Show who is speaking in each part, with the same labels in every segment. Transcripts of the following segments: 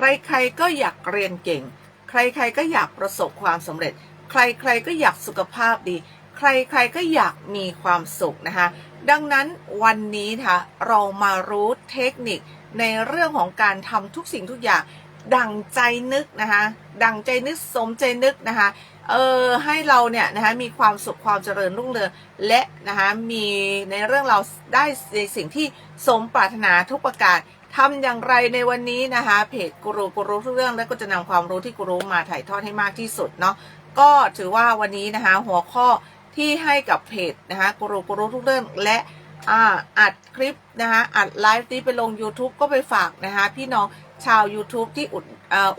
Speaker 1: ใครๆก็อยากเรียนเก่ง ใครๆก็อยากประสบความสำเร็จ ใครๆก็อยากสุขภาพดี ใครๆก็อยากมีความสุขนะคะ ดังนั้นวันนี้นะคะเรามารู้เทคนิคในเรื่องของการทำทุกสิ่งทุกอย่างดังใจนึกนะคะดังใจนึกสมใจนึกนะคะเออให้เราเนี่ยนะคะมีความสุขความเจริญรุ่งเรืองและนะคะมีในเรื่องเราได้ในสิ่งที่สมปรารถนาทุกประการ ทำอย่างไรในวันนี้นะคะเพจกูรูกูรู้ทุกเรื่องแล้วก็จะนำความรู้ที่กูรู้มาถ่ายทอดให้มากที่สุดเนาะก็ถือว่าวันนี้นะคะหัวข้อที่ให้กับเพจนะคะกูรูกูรู้ทุกเรื่องและอ,อัดคลิปนะคะอัดไลฟ์นี้ไปลง YouTube ก็ไปฝากนะคะพี่น้องชาว YouTube ที่อุด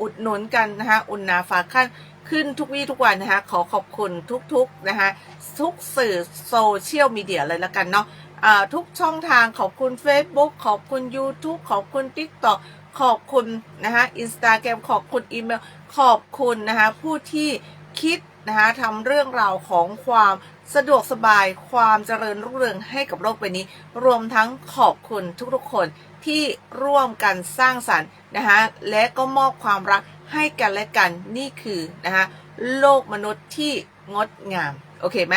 Speaker 1: อุดหนุนกันนะคะอุ่นนาฝากขั้นขึ้นทุกวี่ทุกวันนะคะขอขอบคุณทุกๆนะคะทุกสื่อโซเชียลมีเดียเลยละกันเนาะ ทุกช่องทางขอบคุณ Facebook ขอบคุณ YouTube ขอบคุณ TikTok ขอบคุณนะคะอินสตาแกรมขอบคุณอีเมลขอบคุณนะคะผู้ที่คิดนะคะทำเรื่องราวของความสะดวกสบายความเจริญรุ่งเรืองให้กับโลกใบนี้ รวมทั้งขอบคุณทุกๆคนที่ร่วมกันสร้างสรรค์นะคะและก็มอบความรักให้กันและกันนี่คือนะคะโลกมนุษย์ที่งดงาม โอเคไหม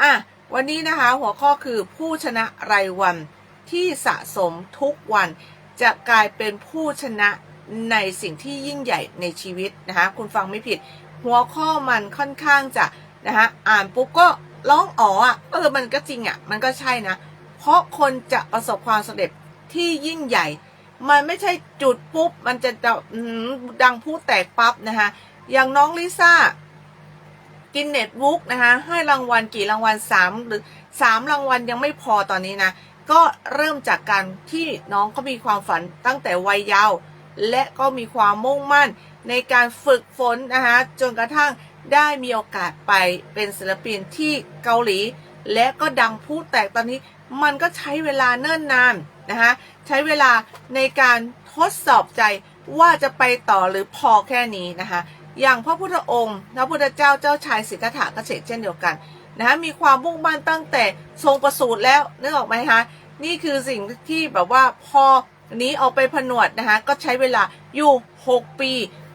Speaker 1: อะ วันนี้นะคะหัวข้อคือผู้ชนะรายวันที่สะสมทุกวันจะกลายเป็นผู้ชนะในสิ่งที่ยิ่งใหญ่ในชีวิตนะคะคุณฟังไม่ผิด หัวข้อมันค่อนข้างจะนะคะอ่านปุ๊บก็ร้องอ๋ออะเออมันก็จริงอะมันก็ใช่นะ เพราะคนจะประสบความสำเร็จที่ยิ่งใหญ่ มันไม่ใช่จุดปุ๊บ มันจะดังพูดแตกปั๊บนะคะอย่างน้องลิซ่า กินเน็ตบุ๊กนะคะให้รางวัลกี่รางวัลสามหรือสามรางวัลยังไม่พอตอนนี้นะ ก็เริ่มจากการที่น้องเขามีความฝันตั้งแต่วัยเยาว์และก็มีความมุ่งมั่นในการฝึกฝนนะคะจนกระทั่งได้มีโอกาสไปเป็นศิลปินที่เกาหลี และก็ดังพูดแตกตอนนี้มันก็ใช้เวลาเนิ่นนานนะคะใช้เวลาในการทดสอบใจว่าจะไปต่อหรือพอแค่นี้นะคะ อย่างพระพุทธองค์พระพุทธเจ้าเจ้าชายสิทธัตถะก็เช่นเดียวกันนะคะมีความมุ่งมั่นตั้งแต่ทรงประสูติแล้วนึกออกไหมคะนี่คือสิ่งที่แบบว่าพอนี้ออกไปผนวดนะคะก็ใช้เวลาอยู่ 6 ปี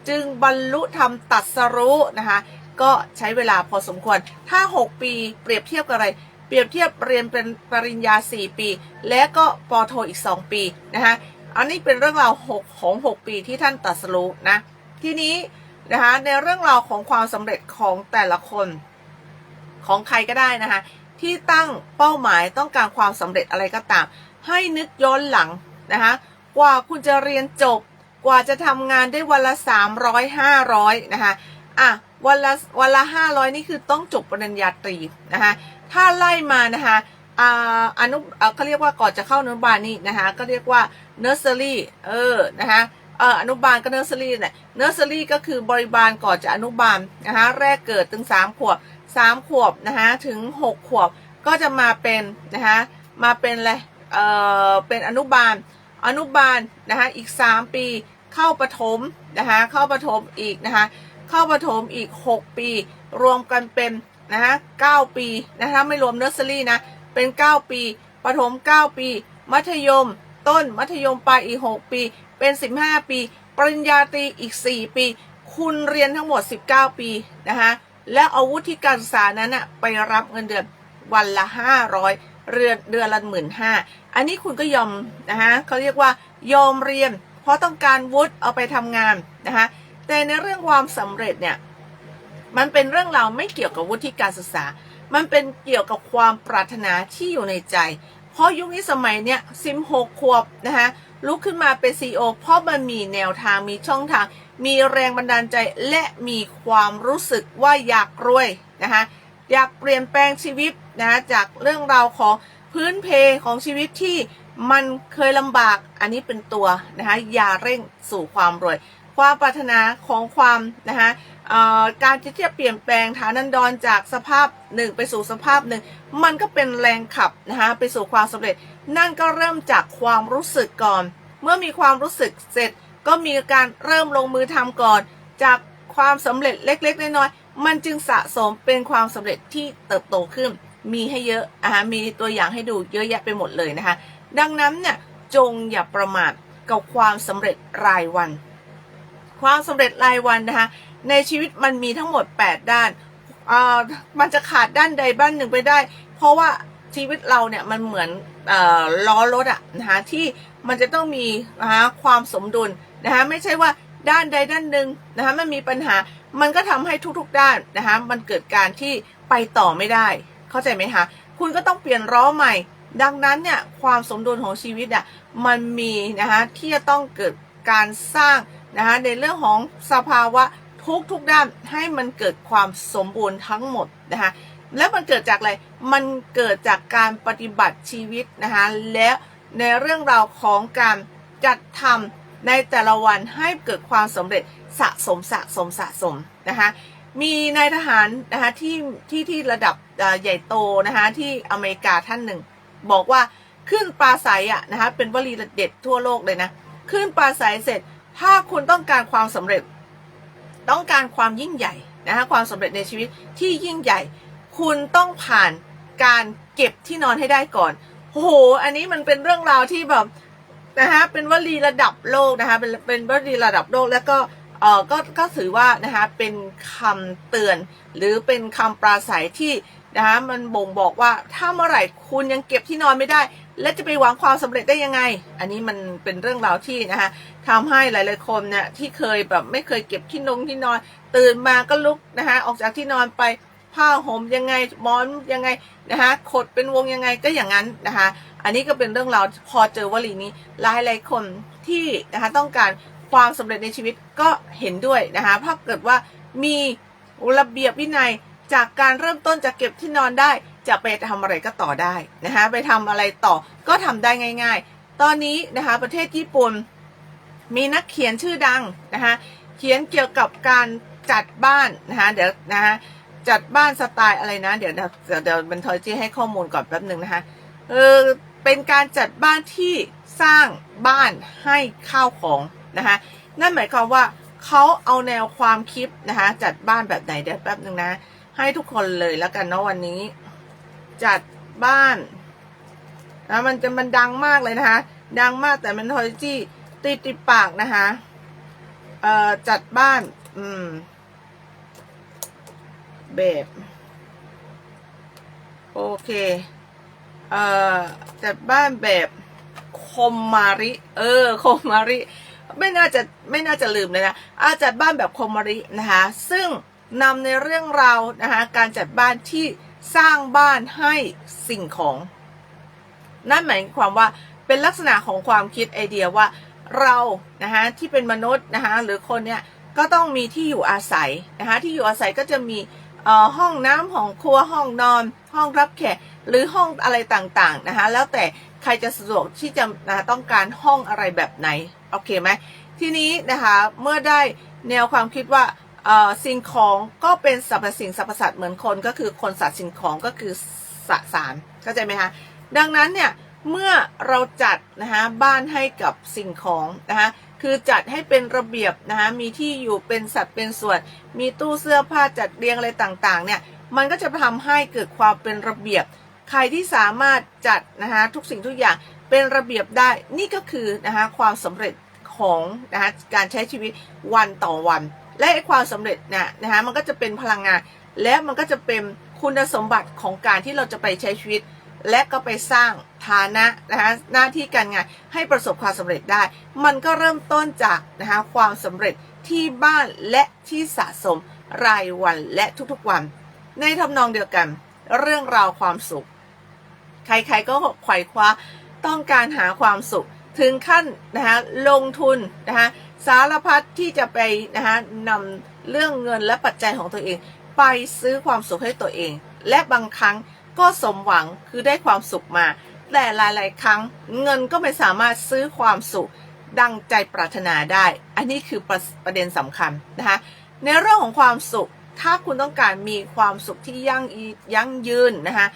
Speaker 1: จึงบรรลุธรรมตรัสรู้นะคะก็ใช้เวลาพอสมควร ถ้า 6 ปีเปรียบเทียบกับอะไร เปรียบเทียบเรียนเป็นปริญญา 4 ปี และก็ปอโทอีก 2 ปีนะคะอันนี้เป็นเรื่องราว6ของ 6 ปีที่ท่านตรัสรู้นะทีนี้ นะคะในเรื่องราวของความสำเร็จของแต่ละคนของใครก็ได้นะคะที่ตั้งเป้าหมายต้องการความสำเร็จอะไรก็ตาม ให้นึกย้อนหลังนะคะกว่าคุณจะเรียนจบ กว่าจะทำงานได้วันละ 300 500นะคะอะวันละวันละ 500 นี่คือต้องจบปริญญาตรีนะคะถ้าไล่มานะคะอ่าอนุเขาเรียกว่าก่อนจะเข้าอนุบาลนี่นะคะก็เรียกว่าเนอร์เซอรี่เออนะคะ เอ่ออนุบาลก็เนอร์เซอรี่เนี่ยเนอร์เซอรี่ก็คือบริบาลก่อนจะอนุบาลนะคะแรกเกิดถึง3ขวบ3ขวบนะคะถึง6ขวบก็จะมาเป็นนะคะมาเป็นอะไรเอ่อเป็นอนุบาลอนุบาลนะคะอีก3ปีเข้าประถมนะคะเข้าประถมอีกนะคะเข้าประถมอีก6ปี รวมกันเป็นนะคะ9ปีนะคะไม่รวมเนอร์เซอรี่นะเป็น9ปีประถม9ปี มัธยมต้นมัธยมปลายอีก6ปี เป็น 15 ปี ปริญญาตรีอีก 4 ปี คุณเรียนทั้งหมด 19 ปีนะคะและอาวุฒิการศึกษานั้นนะไปรับเงินเดือนวันละ 500 เรือนเดือนละหมื่นห้าอันนี้คุณก็ยอมนะคะเขาเรียกว่ายอมเรียน เพราะต้องการวุฒิเอาไปทำงานนะคะแต่ในเรื่องความสำเร็จเนี่ยมันเป็นเรื่องราวไม่เกี่ยวกับวุฒิการศึกษา มันเป็นเกี่ยวกับความปรารถนาที่อยู่ในใจ เพราะยุคนี้สมัยเนี้ยสิบหกขวบนะคะ ลุกขึ้นมาเป็นซีอเพราะมันมีแนวทางมีช่องทาง มีแรงบันดาลใจและมีความรู้สึกว่าอยากรวยนะคะอยากเปลี่ยนแปลงชีวิตนะคะจากเรื่องราวของพื้นเพของชีวิตที่มันเคยลำบากอันนี้เป็นตัวนะคะอย่าเร่งสู่ความรวย ความปรารถนาของความนะคะการที่จะเปลี่ยนแปลงฐานันดรจากสภาพหนึ่งไปสู่สภาพหนึ่งมันก็เป็นแรงขับนะคะไปสู่ความสำเร็จ นั่นก็เริ่มจากความรู้สึกก่อน เมื่อมีความรู้สึกเสร็จ ก็มีการเริ่มลงมือทำก่อน จากความสำเร็จเล็กๆน้อยๆมันจึงสะสมเป็นความสำเร็จที่เติบโตขึ้น มีให้เยอะอ่ามีตัวอย่างให้ดูเยอะแยะไปหมดเลยนะคะ ดังนั้นเนี่ยจงอย่าประมาทกับความสำเร็จรายวัน ความสำเร็จรายวันนะคะในชีวิตมันมีทั้งหมด 8 ด้านอ่ามันจะขาดด้านใดบ้านหนึ่งไปได้ เพราะว่า ชีวิตเราเนี่ยมันเหมือนอล้อรถอะนะคะที่มันจะต้องมีนะคะความสมดุลนะคะไม่ใช่ว่าด้านใดด้านหนึ่งนะคะมันมีปัญหามันก็ทำให้ทุกๆด้านนะคะมันเกิดการที่ไปต่อไม่ได้ เข้าใจไหมคะคุณก็ต้องเปลี่ยนล้อใหม่ ดังนั้นเนี่ยความสมดุลของชีวิตอะมันมีนะคะที่จะต้องเกิดการสร้างนะคะในเรื่องของสภาวะทุกๆด้านให้มันเกิดความสมบูรณ์ทั้งหมดนะคะ แล้วมันเกิดจากอะไร มันเกิดจากการปฏิบัติชีวิตนะคะและในเรื่องราวของการจัดทำในแต่ละวันให้เกิดความสำเร็จสะสมสะสมสะสมนะคะมีนายทหารนะคะที่ที่ที่ระดับใหญ่โตนะคะที่อเมริกาท่านหนึ่ง บอกว่าขึ้นปลาใสอะนะคะเป็นวลีเด็ดทั่วโลกเลยนะขึ้นปลาใสเสร็จ ถ้าคุณต้องการความสำเร็จ ต้องการความยิ่งใหญ่นะคะความสำเร็จในชีวิตที่ยิ่งใหญ่ คุณต้องผ่านการเก็บที่นอนให้ได้ก่อนโอ้โห อันนี้มันเป็นเรื่องราวที่แบบนะคะเป็นวลีระดับโลกนะคะเป็นเป็นวลีระดับโลกแล้วก็เออก็ก็ถือว่านะคะเป็นคำเตือน หรือเป็นคำปราศัยที่นะคะมันบ่งบอกว่าถ้าเมื่อไหร่คุณยังเก็บที่นอนไม่ได้ และจะไปหวังความสำเร็จได้ยังไง อันนี้มันเป็นเรื่องราวที่นะคะทำให้หลายๆคนเนี่ยที่เคยแบบไม่เคยเก็บที่นงที่นอน ตื่นมาก็ลุกนะคะออกจากที่นอนไป ผ้าห่มยังไงหมอนยังไงนะคะขดเป็นวงยังไงก็อย่างนั้นนะคะอันนี้ก็เป็นเรื่องราวพอเจอวลีนี้หลายหลายคนที่นะคะต้องการความสำเร็จในชีวิตก็เห็นด้วยนะคะถ้าเกิดว่ามีระเบียบวินัยจากการเริ่มต้นจากเก็บที่นอนได้ จะไปทำอะไรก็ต่อได้นะคะไปทำอะไรต่อก็ทำได้ง่าย ๆ ตอนนี้นะคะประเทศญี่ปุ่นมีนักเขียนชื่อดังนะคะเขียนเกี่ยวกับการจัดบ้านนะคะเดี๋ยวนะคะ จัดบ้านสไตล์อะไรนะ เดี๋ยวเดี๋ยวเดี๋ยวบันทอยจี้ให้ข้อมูลก่อนแป๊บหนึ่งนะคะเออเป็นการจัดบ้านที่สร้างบ้านให้ข้าวของนะคะนั่นหมายความว่าเขาเอาแนวความคิดนะคะจัดบ้านแบบไหนเดี๋ยวแป๊บหนึ่งนะ ให้ทุกคนเลยแล้วกันเนาะวันนี้ จัดบ้านนะมันจะมันดังมากเลยนะคะดังมากแต่มันทอยจี้ติดติดปากนะคะเอ่อจัดบ้าน อืม แบบ โอเค เอ่อจัดบ้านแบบคมมาริ เออคมมาริไม่น่าจะไม่น่าจะลืมเลยนะอาจัดบ้านแบบคมมารินะคะ ซึ่งนำในเรื่องราวนะคะการจัดบ้านที่สร้างบ้านให้สิ่งของ นั่นหมายความว่าเป็นลักษณะของความคิดไอเดียว่าเรานะคะที่เป็นมนุษย์นะคะหรือคนเนี่ยก็ต้องมีที่อยู่อาศัยนะคะที่อยู่อาศัยก็จะมี ห้องน้ำห้องครัวห้องนอน ห้องรับแขกหรือห้องอะไรต่างๆนะคะแล้วแต่ใครจะสะดวกที่จะนะต้องการห้องอะไรแบบไหนโอเคไหมทีนี้นะคะเมื่อได้แนวความคิดว่าสิ่งของก็เป็นสรรพสิ่งสรรพสัตว์เหมือนคนก็คือคนสัตว์สิ่งของก็คือสสารเข้าใจไหมคะดังนั้นเนี่ยเมื่อเราจัดนะคะบ้านให้กับสิ่งของนะคะ คือจัดให้เป็นระเบียบนะคะมีที่อยู่เป็นสัดเป็นส่วน มีตู้เสื้อผ้าจัดเรียงอะไรต่างๆเนี่ยมันก็จะทำให้เกิดความเป็นระเบียบ ใครที่สามารถจัดนะคะทุกสิ่งทุกอย่างเป็นระเบียบได้นี่ก็คือนะคะความสำเร็จของนะคะการใช้ชีวิตวันต่อวัน และความสำเร็จเนี่ยนะคะมันก็จะเป็นพลังงาน และมันก็จะเป็นคุณสมบัติของการที่เราจะไปใช้ชีวิต และก็ไปสร้าง ฐานะนะคะหน้าที่การงานให้ประสบความสำเร็จได้ มันก็เริ่มต้นจากนะคะความสำเร็จที่บ้านและที่สะสมรายวันและทุกๆวัน ในทำนองเดียวกัน เรื่องราวความสุข ใครๆก็ไขว่คว้าต้องการหาความสุขถึงขั้นนะคะลงทุนนะคะสารพัดที่จะไปนะคะนำเรื่องเงินและปัจจัยของตัวเอง ไปซื้อความสุขให้ตัวเอง และบางครั้งก็สมหวังคือได้ความสุขมา แต่หลาย ๆ ครั้งเงินก็ไม่สามารถซื้อความสุขดังใจปรารถนาได้ อันนี้คือประประเด็นสำคัญนะคะในเรื่องของความสุข ถ้าคุณต้องการมีความสุขที่ยั่งยั่งยืนนะคะ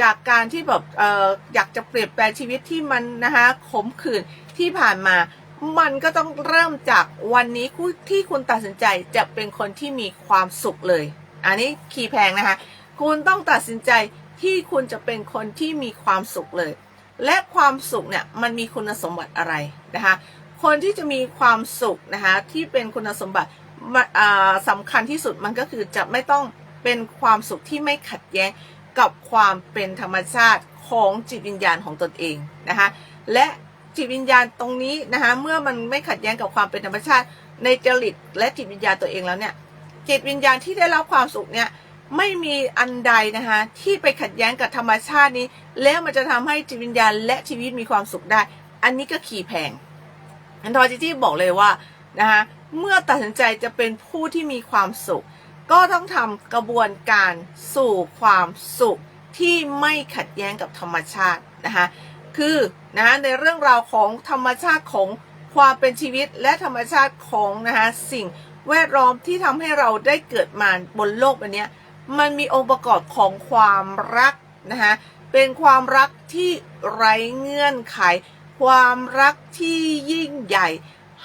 Speaker 1: จากการที่แบบอออยากจะเปลี่ยนแปลงชีวิตที่มันนะคะขมขื่นที่ผ่านมามันก็ต้องเริ่มจากวันนี้ที่คุณตัดสินใจจะเป็นคนที่มีความสุขเลย อันนี้คีย์แพงนะคะ คุณต้องตัดสินใจ ที่คุณจะเป็นคนที่มีความสุขเลย และความสุขเนี่ยมันมีคุณสมบัติอะไรนะคะคนที่จะมีความสุขนะคะที่เป็นคุณสมบัติมาอ่าสำคัญที่สุดมันก็คือจะไม่ต้องเป็นความสุขที่ไม่ขัดแย้งกับความเป็นธรรมชาติของจิตวิญญาณของตนเองนะคะและจิตวิญญาณตรงนี้นะคะเมื่อมันไม่ขัดแย้งกับความเป็นธรรมชาติในจริตและจิตวิญญาณตัวเองแล้วเนี่ยจิตวิญญาณที่ได้รับความสุขเนี่ย ไม่มีอันใดนะคะที่ไปขัดแย้งกับธรรมชาตินี้ แล้วมันจะทำให้จิตวิญญาณและชีวิตมีความสุขได้ อันนี้ก็ขี่แพงอันทอจิจี้บอกเลยว่านะคะเมื่อตัดสินใจจะเป็นผู้ที่มีความสุข ก็ต้องทำกระบวนการสู่ความสุขที่ไม่ขัดแย้งกับธรรมชาตินะคะคือนะคะในเรื่องราวของธรรมชาติของความเป็นชีวิตและธรรมชาติของนะคะสิ่งแวดล้อมที่ทำให้เราได้เกิดมาบนโลกใบนี้ มันมีองค์ประกอบของความรักนะคะเป็นความรักที่ไร้เงื่อนไข ความรักที่ยิ่งใหญ่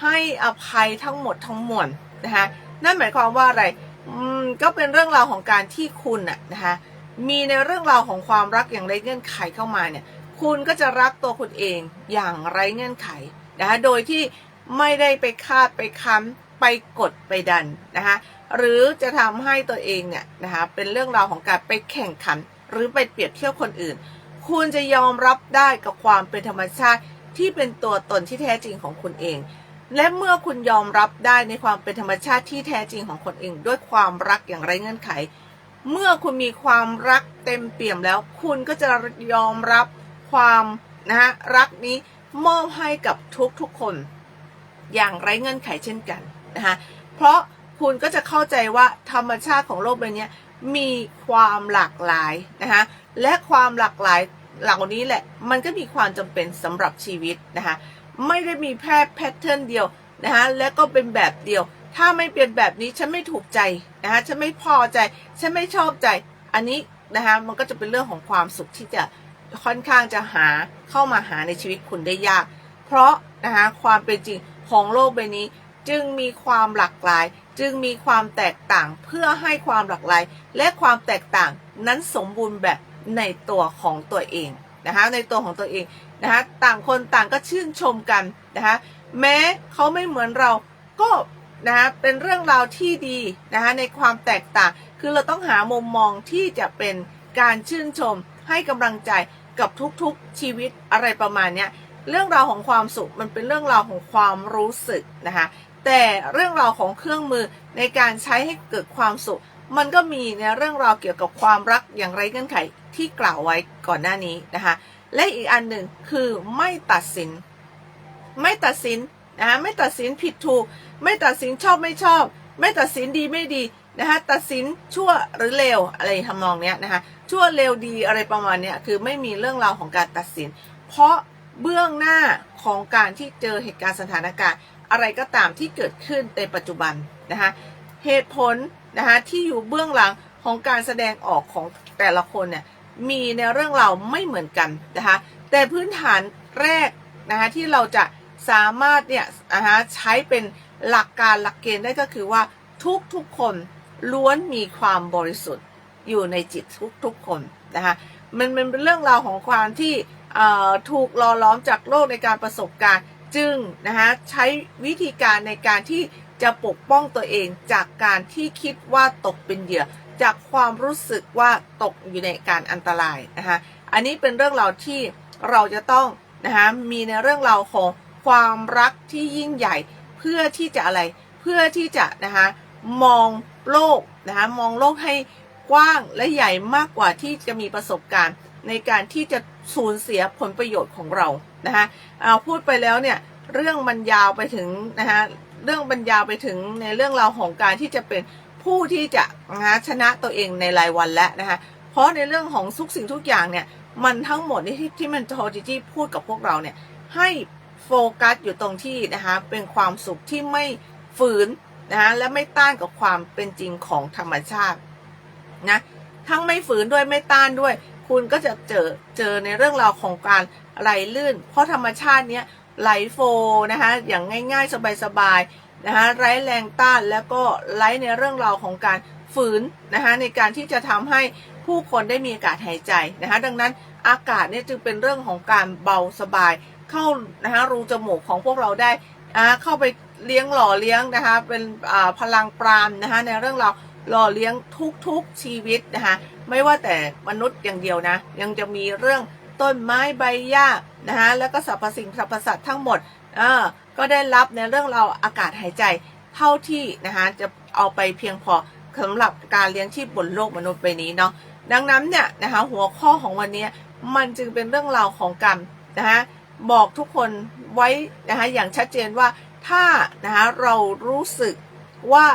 Speaker 1: ให้อภัยทั้งหมดทั้งมวลนะคะนั่นหมายความว่าอะไรอืมก็เป็นเรื่องราวของการที่คุณนะนะคะมีในเรื่องราวของความรักอย่างไร้เงื่อนไขเข้ามาเนี่ย คุณก็จะรักตัวคุณเองอย่างไร้เงื่อนไขนะคะโดยที่ไม่ได้ไปคาดไปค้ำ ไปกดไปดันนะคะหรือจะทำให้ตัวเองเนี่ยนะคะเป็นเรื่องราวของการไปแข่งขัน หรือไปเปรียบเทียบคนอื่น คุณจะยอมรับได้กับความเป็นธรรมชาติที่เป็นตัวตนที่แท้จริงของคุณเอง และเมื่อคุณยอมรับได้ในความเป็นธรรมชาติที่แท้จริงของคนเอง ด้วยความรักอย่างไร้เงื่อนไข เมื่อคุณมีความรักเต็มเปี่ยมแล้ว คุณก็จะยอมรับความนะฮะรักนี้มอบให้กับทุกๆคน อย่างไร้เงื่อนไขเช่นกัน นะคะเพราะคุณก็จะเข้าใจว่าธรรมชาติของโลกใบนี้มีความหลากหลายนะคะและความหลากหลายเหล่านี้แหละมันก็มีความจำเป็นสำหรับชีวิตนะคะไม่ได้มีแค่แพทเทิร์นเดียวนะคะและก็เป็นแบบเดียว ถ้าไม่เป็นแบบนี้ฉันไม่ถูกใจนะคะฉันไม่พอใจฉันไม่ชอบใจอันนี้นะคะมันก็จะเป็นเรื่องของความสุขที่จะค่อนข้างจะหาเข้ามาหาในชีวิตคุณได้ยาก เพราะนะคะความเป็นจริงของโลกใบนี้ จึงมีความหลากหลาย จึงมีความแตกต่างเพื่อให้ความหลากหลาย และความแตกต่างนั้นสมบูรณ์แบบในตัวของตัวเองนะคะในตัวของตัวเองนะคะต่างคนต่างก็ชื่นชมกันนะคะแม้เขาไม่เหมือนเราก็นะคะเป็นเรื่องราวที่ดีนะคะในความแตกต่าง คือเราต้องหามุมมองที่จะเป็นการชื่นชม ให้กำลังใจกับทุกๆชีวิตอะไรประมาณนี้เรื่องราวของความสุขมันเป็นเรื่องราวของความรู้สึกนะคะ แต่เรื่องราวของเครื่องมือในการใช้ให้เกิดความสุข มันก็มีในเรื่องราวเกี่ยวกับความรักอย่างไรเงื่อนไขที่กล่าวไว้ก่อนหน้านี้นะคะ และอีกอันหนึ่งคือไม่ตัดสิน ไม่ตัดสินนะคะไม่ตัดสินผิดถูก ไม่ตัดสินชอบไม่ชอบ ไม่ตัดสินดีไม่ดีนะคะตัดสินชั่วหรือเลวอะไรทำนองเนี้ยนะคะชั่วเลวดีอะไรประมาณเนี้ยคือไม่มีเรื่องราวของการตัดสิน เพราะเบื้องหน้าของการที่เจอเหตุการณ์สถานการณ์ อะไรก็ตามที่เกิดขึ้นในปัจจุบันนะคะเหตุผลนะคะที่อยู่เบื้องหลังของการแสดงออกของแต่ละคนเนี่ยมีในเรื่องราวไม่เหมือนกันนะคะแต่พื้นฐานแรกนะคะที่เราจะสามารถเนี่ยนะคะใช้เป็นหลักการหลักเกณฑ์ได้ก็คือว่าทุกๆคนล้วนมีความบริสุทธิ์อยู่ในจิตทุกๆคนนะคะมันมันเป็นเรื่องราวของความที่ถูกหล่อล้อมจากโลกในการประสบการณ์ จึงนะคะใช้วิธีการในการที่จะปกป้องตัวเองจากการที่คิดว่าตกเป็นเหยื่อ จากความรู้สึกว่าตกอยู่ในการอันตรายนะคะอันนี้เป็นเรื่องราวที่เราจะต้องนะคะมีในเรื่องราวของความรักที่ยิ่งใหญ่เพื่อที่จะอะไรเพื่อที่จะนะคะมองโลกนะคะมองโลกให้กว้างและใหญ่มากกว่าที่จะมีประสบการณ์ ในการที่จะสูญเสียผลประโยชน์ของเรา นะคะเอาพูดไปแล้วเนี่ยเรื่องมันยาวไปถึงนะคะเรื่องบรรยาวไปถึงในเรื่องราวของการที่จะเป็นผู้ที่จะนะชนะตัวเองในรายวันแล้วนะคะเพราะในเรื่องของทุกสิ่งทุกอย่างเนี่ยมันทั้งหมดที่ที่มันโทจิจี้พูดกับพวกเราเนี่ยให้โฟกัสอยู่ตรงที่นะคะเป็นความสุขที่ไม่ฝืนนะคะและไม่ต้านกับความเป็นจริงของธรรมชาตินะทั้งไม่ฝืนด้วยไม่ต้านด้วย คุณก็จะเจอเจอในเรื่องราวของการ ไหลลื่น เพราะธรรมชาติเนี้ยไหลโฟนะคะอย่างง่ายๆ สบายๆนะคะไร้แรงต้านแล้วก็ไร้ในเรื่องราวของการฝืนนะคะในการที่จะทำให้ผู้คนได้มีอากาศหายใจนะคะดังนั้นอากาศเนี่ยจึงเป็นเรื่องของการเบาสบาย เข้านะคะรูจมูกของพวกเราได้อ่าเข้าไปเลี้ยงหล่อเลี้ยงนะคะเป็นอ่าพลังปราณนะคะในเรื่องเราวหล่อเลี้ยงทุกๆชีวิตนะคะไม่ว่าแต่มนุษย์อย่างเดียวนะยังจะมีเรื่อง ต้นไม้ใบหญ้านะคะแล้วก็สรรพสิ่งสรรพสัตว์ทั้งหมดเออก็ได้รับในเรื่องเราอากาศหายใจเท่าที่นะคะจะเอาไปเพียงพอสำหรับการเลี้ยงชีพบนโลกมนุษย์ใบนี้เนาะดังนั้นเนี่ยนะคะหัวข้อของวันนี้มันจึงเป็นเรื่องราวของกรรมนะคะบอกทุกคนไว้นะคะอย่างชัดเจนว่าถ้านะคะเรารู้สึกว่า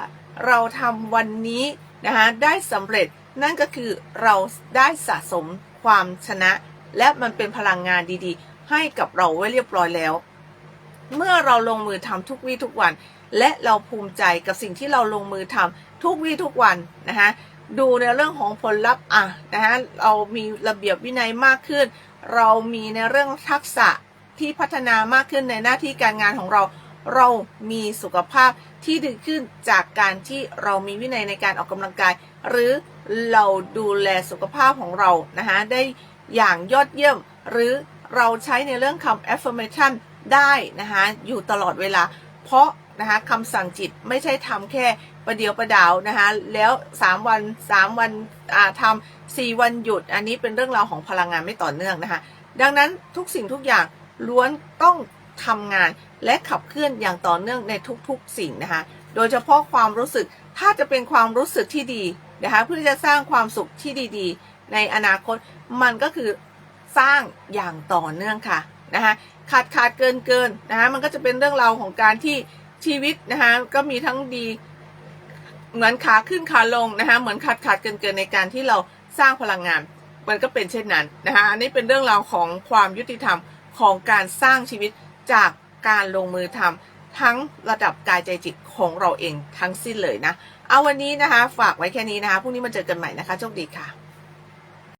Speaker 1: เราทำวันนี้นะคะได้สำเร็จนั่นก็คือเราได้สะสมความชนะ และมันเป็นพลังงานดีๆ ให้กับเราไว้เรียบร้อยแล้ว เมื่อเราลงมือทำทุกวี่ทุกวัน และเราภูมิใจกับสิ่งที่เราลงมือทำทุกวี่ทุกวันนะคะดูในเรื่องของผลลัพธ์อะนะคะเรามีระเบียบวินัยมากขึ้น เรามีในเรื่องทักษะที่พัฒนามากขึ้นในหน้าที่การงานของเรา เรามีสุขภาพที่ดีขึ้นจากการที่เรามีวินัยในการออกกำลังกาย หรือเราดูแลสุขภาพของเรานะคะได้ อย่างยอดเยี่ยม หรือเราใช้ในเรื่องคำ affirmation ได้นะคะอยู่ตลอดเวลา เพราะนะคะคำสั่งจิตไม่ใช่ทำแค่ประเดียวประดาวนะคะแล้ว 3 วัน 3 วันอ่าทำ4วันหยุด อันนี้เป็นเรื่องราวของพลังงานไม่ต่อเนื่องนะคะดังนั้นทุกสิ่งทุกอย่างล้วนต้องทำงานและขับเคลื่อนอย่างต่อเนื่องในทุกๆ สิ่งนะคะโดยเฉพาะความรู้สึกถ้าจะเป็นความรู้สึกที่ดีนะคะเพื่อจะสร้างความสุขที่ดีๆ ในอนาคตมันก็คือสร้างอย่างต่อเนื่องค่ะนะคะขาดขาดเกินเกินนะคะมันก็จะเป็นเรื่องราวของการที่ชีวิตนะคะก็มีทั้งดีเหมือนขาขึ้นขาลงนะคะเหมือนขาดขาดเกินเกินในการที่เราสร้างพลังงาน มันก็เป็นเช่นนั้นนะคะอันนี้เป็นเรื่องราวของความยุติธรรมของการสร้างชีวิตจากการลงมือทำทั้งระดับกายใจจิตของเราเองทั้งสิ้นเลยนะ เอาวันนี้นะคะ ฝากไว้แค่นี้นะคะพรุ่งนี้มาเจอกันใหม่นะคะโชคดีค่ะ